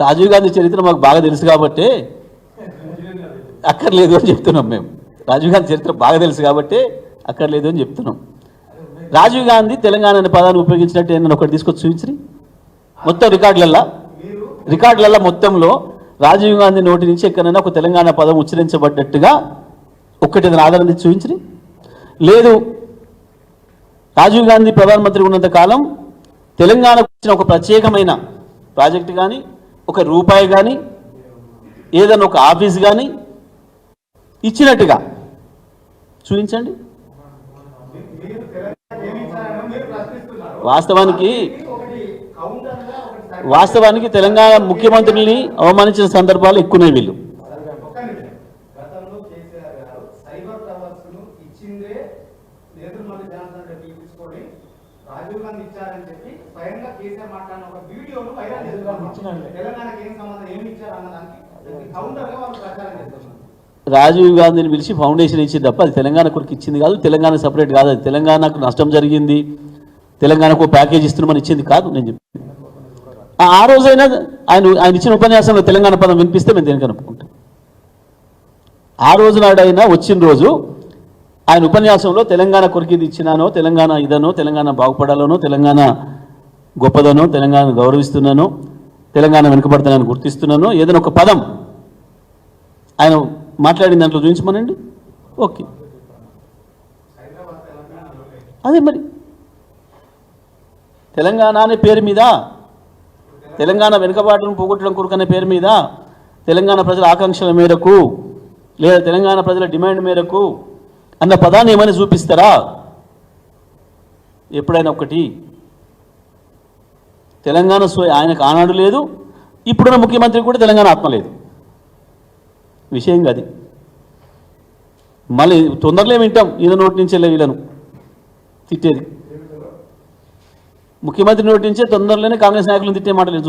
రాజీవ్ గాంధీ చరిత్ర మాకు బాగా తెలుసు కాబట్టి అక్కర్లేదు అని చెప్తున్నాం మేము. రాజీవ్ గాంధీ చరిత్ర బాగా తెలుసు కాబట్టి అక్కర్లేదు అని చెప్తున్నాం. రాజీవ్ గాంధీ తెలంగాణ అనే పదాన్ని ఉపయోగించినట్టు ఏదైనా ఒకటి తీసుకొచ్చి చూపించి మొత్తం రికార్డులల్లా? రికార్డులల్లా మొత్తంలో రాజీవ్ గాంధీ నోటి నుంచి ఎక్కడైనా ఒక తెలంగాణ పదం ఉచ్చరించబడ్డట్టుగా ఒక్కటి ఆధారం తెచ్చి చూపించి లేదు రాజీవ్ గాంధీ ప్రధానమంత్రి ఉన్నంత కాలం తెలంగాణకు వచ్చిన ఒక ప్రత్యేకమైన ప్రాజెక్ట్ కానీ ఒక రూపాయి కానీ ఏదైనా ఒక ఆఫీస్ కానీ ఇచ్చినట్టుగా చూపించండి. వాస్తవానికి వాస్తవానికి తెలంగాణ ముఖ్యమంత్రిని అవమానించిన సందర్భాలు ఎక్కువనే వీళ్ళు. గతంలో కేసీఆర్ గారు సైబర్ టవర్స్ను ఇచ్చిందే నేదురుమల్లి జనార్దన్ రెడ్డి రాజీవ్ గాంధీ ఇచ్చారని చెప్పి స్వయంగా కేసీఆర్ మాట్లాడిన ఒక వీడియోను వైరల్ చేస్తున్నారు. తెలంగాణకి ఏం సంబంధం ఏమి ఇచ్చారు అన్న దానికి కౌంటర్గా వాళ్ళు ప్రచారం చేస్తున్నారు. రాజీవ్ గాంధీని పిలిచి ఫౌండేషన్ ఇచ్చింది తప్ప అది తెలంగాణ కొరకు ఇచ్చింది కాదు తెలంగాణ సపరేట్ కాదు. అది తెలంగాణకు నష్టం జరిగింది. తెలంగాణకు ప్యాకేజ్ ఇస్తున్నామని ఇచ్చింది కాదు నేను చెప్పి ఆ రోజైనా ఆయన ఆయన ఇచ్చిన ఉపన్యాసంలో తెలంగాణ పదం వినిపిస్తే మేము దేనికి అనుకుంటాం ఆ రోజు నాడైనా వచ్చిన రోజు ఆయన ఉపన్యాసంలో తెలంగాణ కొరికి ఇది ఇచ్చినానో తెలంగాణ ఇదనో తెలంగాణ బాగుపడాలనో తెలంగాణ గొప్పదనో తెలంగాణ గౌరవిస్తున్నానో తెలంగాణ వెనుకబడతానని గుర్తిస్తున్నానో ఏదైనా ఒక పదం ఆయన మాట్లాడిన దాంట్లో చూపించమనండి? ఓకే. అదే మరి. తెలంగాణ అనే పేరు మీద తెలంగాణ వెనుకబాటును పోగొట్టడం కొరకు అనే పేరు మీద తెలంగాణ ప్రజల ఆకాంక్షల మేరకు లేదా తెలంగాణ ప్రజల డిమాండ్ మేరకు అన్న పదాన్ని ఏమైనా చూపిస్తారా? ఎప్పుడైనా ఒకటి. తెలంగాణ సో ఆయనకు ఆనాడు లేదు ఇప్పుడున్న ముఖ్యమంత్రి కూడా తెలంగాణ ఆత్మ లేదు. విషయం కాదు. మళ్ళీ తొందరలో వింటాం? ఈయన నోటి నుంచే వీళ్ళను. తిట్టేది. ముఖ్యమంత్రి నోటి నుంచే తొందరలోనే కాంగ్రెస్ నాయకులను తిట్టే మాటలు